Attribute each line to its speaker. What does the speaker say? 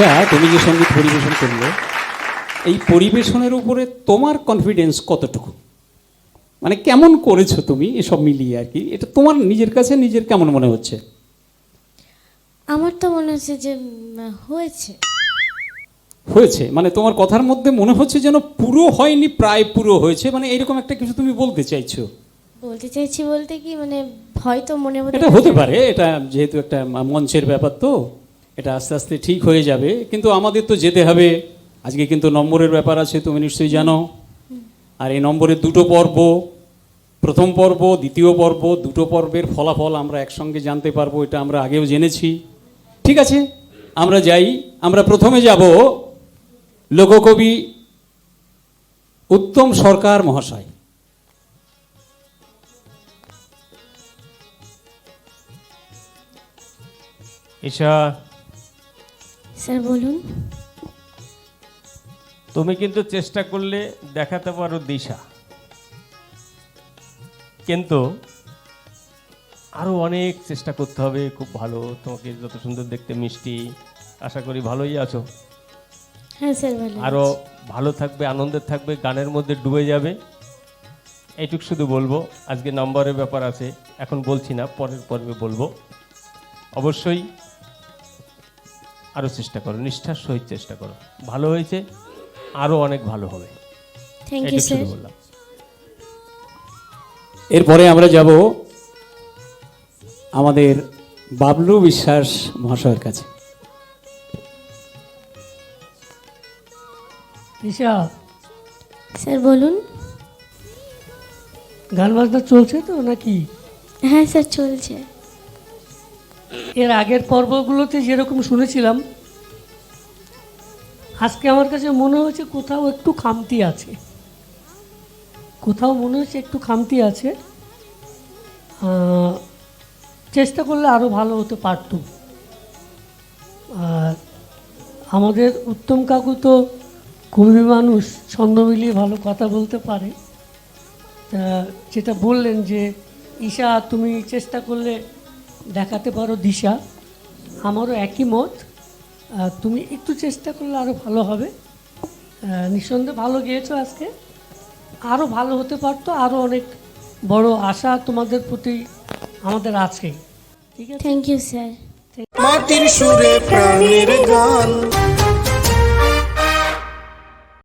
Speaker 1: আচ্ছা তুমি যে সংগীত পরিবেশন করলে এই পরিবেশনের উপরে তোমার কনফিডেন্স কতটুকু? মানে কেমন করেছ তুমি এসব মিলিয়ে আর কি? এটা তোমার নিজের কাছে নিজের কেমন মনে হচ্ছে?
Speaker 2: আমার তো মনে হচ্ছে যে হয়েছে।
Speaker 1: হয়েছে? মানে তোমার কথার মধ্যে মনে হচ্ছে যেন পুরো হয়নি প্রায় পুরো হয়েছে? মানে এরকম একটা কিছু তুমি বলতে চাইছো?
Speaker 2: বলতে চাইছি বলতে কি মানে হয়তো মনে
Speaker 1: এটা হতে পারে এটা যেহেতু একটা মঞ্চের ব্যাপার তো। এটা আস্তে আস্তে ঠিক হয়ে যাবে। কিন্তু আমাদের তো যেতে হবে। আজকে কিন্তু নম্বরের ব্যাপার আছে, তুমি নিশ্চয়ই জানো। আর এই নম্বরের দুটো পর্ব, প্রথম পর্ব, দ্বিতীয় পর্ব, দুটো পর্বের ফলাফল আমরা একসঙ্গে জানতে পারব, এটা আমরা আগেও জেনেছি। ঠিক আছে? আমরা যাই। আমরা প্রথমে যাব লোককবি উত্তম সরকার মহাশয়।
Speaker 3: ঈশা
Speaker 2: স্যার বলুন।
Speaker 3: তুমি কিন্তু চেষ্টা করলে দেখাতে পারো দিশা। কিন্তু আরও অনেক চেষ্টা করতে হবে খুব ভালো তোমাকে যত সুন্দর দেখতে মিষ্টি আশা করি ভালোই আছো।
Speaker 2: হ্যাঁ স্যার ভালো
Speaker 3: আরও ভালো থাকবে আনন্দে থাকবে গানের মধ্যে ডুবে যাবে। এইটুক শুধু বলব আজকে নম্বরের ব্যাপার আছে এখন বলছি না পরের পর্বে বলব। অবশ্যই আরও চেষ্টা করো নিষ্ঠার সহিত চেষ্টা করো। ভালো হয়েছে আরও অনেক ভালো হবে।
Speaker 2: থ্যাংক ইউ স্যার
Speaker 3: বললাম।
Speaker 1: এরপরে আমরা যাব আমাদের বাবলু বিশ্বাস মহাশয়ের কাছে।
Speaker 2: স্যার বলুন।
Speaker 4: গান বাজনা চলছে তো নাকি?
Speaker 2: হ্যাঁ স্যার চলছে।
Speaker 4: এর আগের পর্বগুলোতে যেরকম শুনেছিলাম, আজকে আমার কাছে মনে হচ্ছে কোথাও একটু খামতি আছে। কোথাও মনে হচ্ছে একটু খামতি আছে। চেষ্টা করলে আরও ভালো হতে পারত। আর আমাদের উত্তম কাকু তো কবি মানুষ, ছন্দ মিলিয়ে ভালো কথা বলতে পারে। তা যেটা বললেন যে, ঈশা, তুমি চেষ্টা করলে দেখাতে পারো দিশা। আমারও একই মত। তুমি একটু চেষ্টা করলে আরও ভালো হবে। নিঃসন্দেহে ভালো গিয়েছো আজকে। আরও ভালো হতে পারতো আরও অনেক বড় আশা তোমাদের প্রতি আমাদের আছে। ঠিক আছে?
Speaker 2: থ্যাংক ইউ স্যার
Speaker 5: মাটির সুরে প্রাণের গান।